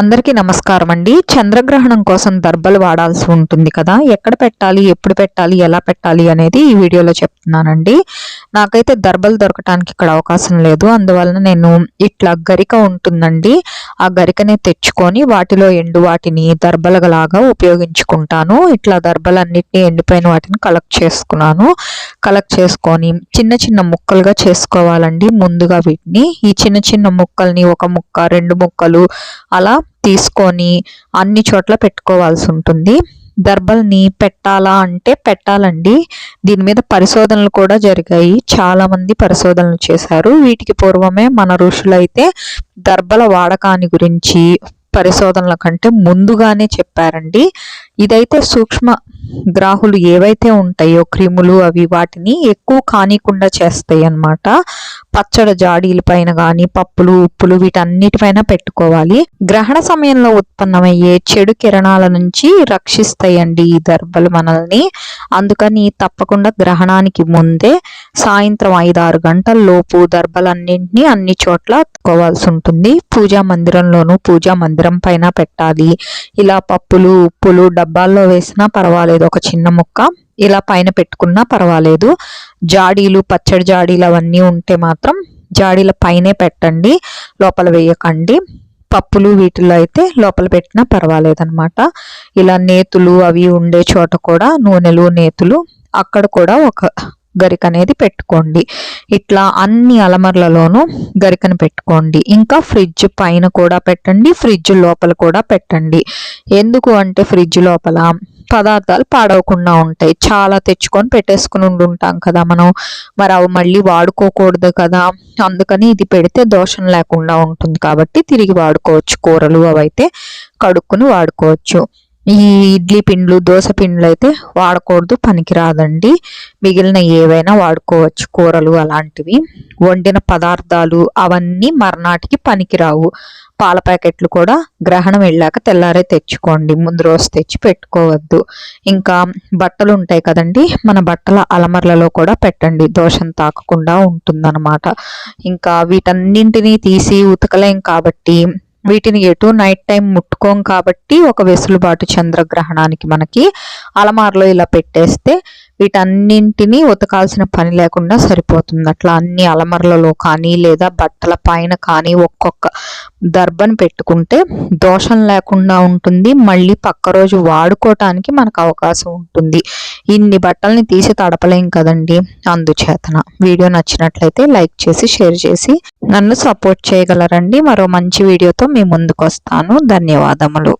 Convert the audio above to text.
అందరికీ నమస్కారం అండి చంద్రగ్రహణం కోసం దర్బలు వాడాల్సి ఉంటుంది కదా. ఎక్కడ పెట్టాలి ఎప్పుడు పెట్టాలి ఎలా పెట్టాలి అనేది ఈ వీడియోలో చెప్తున్నానండి. నాకైతే దర్బలు దొరకటానికి ఇక్కడ అవకాశం లేదు. అందువలన నేను ఇట్లా గరిక ఉంటుందండి. ఆ గరికనే తెచ్చుకొని వాటిలో ఎండు వాటిని దర్బలగలాగా ఉపయోగించుకుంటాను. ఇట్లా దర్బలన్నిటిని ఎండిపోయిన వాటిని కలెక్ట్ చేసుకున్నాను. కలెక్ట్ చేసుకొని చిన్న చిన్న ముక్కలుగా చేసుకోవాలండి ముందుగా వీటిని. ఈ చిన్న చిన్న ముక్కల్ని ఒక ముక్క రెండు ముక్కలు అలా తీసుకొని అన్ని చోట్ల పెట్టుకోవాల్సి ఉంటుంది. దర్బల్ని పెట్టాలా అంటే పెట్టాలండి. దీని మీద పరిశోధనలు కూడా జరిగాయి. చాలామంది పరిశోధనలు చేశారు. వీటికి పూర్వమే మన ఋషులైతే దర్బల వాడకాన్ని గురించి పరిశోధనల కంటే ముందుగానే చెప్పారండి. ఇదైతే సూక్ష్మ గ్రాహులు ఏవైతే ఉంటాయో క్రిములు అవి వాటిని ఎక్కువ కానికుండా చేస్తాయి అన్నమాట. పచ్చడి జాడీల పైన కానీ పప్పులు ఉప్పులు వీటన్నిటిపైన పెట్టుకోవాలి. గ్రహణ సమయంలో ఉత్పన్నమయ్యే చెడు కిరణాల నుంచి రక్షిస్తాయండి ఈ దర్భలు మనల్ని. అందుకని తప్పకుండా గ్రహణానికి ముందే సాయంత్రం ఐదారు గంటల లోపు దర్భలన్నింటినీ అన్ని చోట్ల కోవాల్సి ఉంటుంది. పూజా మందిరంలోనూ పూజా మందిరం పైన పెట్టాలి. ఇలా పప్పులు ఉప్పులు డబ్బాల్లో వేసినా పర్వాలేదు. ఒక చిన్న ముక్క. ఇలా పైన పెట్టుకున్నా పర్వాలేదు. జాడీలు పచ్చడి జాడీలు అవన్నీ ఉంటే మాత్రం జాడీల పైనే పెట్టండి లోపల వేయకండి. పప్పులు వీటిలో అయితే లోపల పెట్టినా పర్వాలేదన్నమాట. ఇలా నేతులు అవి ఉండే చోట కూడా నూనెలు నేతులు అక్కడ కూడా ఒక గరిక అనేది పెట్టుకోండి. ఇట్లా అన్ని అలమర్లలోనూ గరికను పెట్టుకోండి. ఇంకా ఫ్రిడ్జ్ పైన కూడా పెట్టండి ఫ్రిడ్జ్ లోపల కూడా పెట్టండి. ఎందుకు అంటే ఫ్రిడ్జ్ లోపల పదార్థాలు పాడవకుండా ఉంటాయి. చాలా తెచ్చుకొని పెట్టేసుకుని ఉండుంటాం కదా మనం. మరి అవి మళ్ళీ వాడుకోకూడదు కదా. అందుకని ఇది పెడితే దోషం లేకుండా ఉంటుంది కాబట్టి తిరిగి వాడుకోవచ్చు. కూరలు అవైతే కడుక్కుని వాడుకోవచ్చు. ఈ ఇడ్లీ పిండ్లు దోశ పిండ్లు అయితే వాడకూడదు పనికిరాదండి. మిగిలిన ఏవైనా వాడుకోవచ్చు కూరలు అలాంటివి. వండిన పదార్థాలు అవన్నీ మర్నాటికి పనికిరావు. పాల ప్యాకెట్లు కూడా గ్రహణం వెళ్ళాక తెల్లారే తెచ్చుకోండి ముందు రోజు తెచ్చి పెట్టుకోవద్దు. ఇంకా బట్టలు ఉంటాయి కదండి మన బట్టల అలమర్లలో కూడా పెట్టండి దోషం తాకకుండా ఉంటుందన్నమాట. ఇంకా వీటన్నింటినీ తీసి ఉతకలేం కాబట్టి వీటిని ఎటు నైట్ టైం ముట్టుకోం కాబట్టి ఒక వెసులుబాటు చంద్రగ్రహణానికి మనకి అలమార్లో ఇలా పెట్టేస్తే వీటన్నింటినీ ఉతకాల్సిన పని లేకుండా సరిపోతుంది. అట్లా అన్ని అలమర్లలో కానీ లేదా బట్టల పైన కానీ ఒక్కొక్క దర్బను పెట్టుకుంటే దోషం లేకుండా ఉంటుంది. మళ్ళీ పక్క రోజు వాడుకోవటానికి మనకు అవకాశం ఉంటుంది. ఇన్ని బట్టల్ని తీసి తడపలేం కదండి. అందుచేతన వీడియో నచ్చినట్లయితే లైక్ చేసి షేర్ చేసి నన్ను సపోర్ట్ చేయగలరండి. మరో మంచి వీడియోతో మీ ముందుకు వస్తాను ధన్యవాదములు.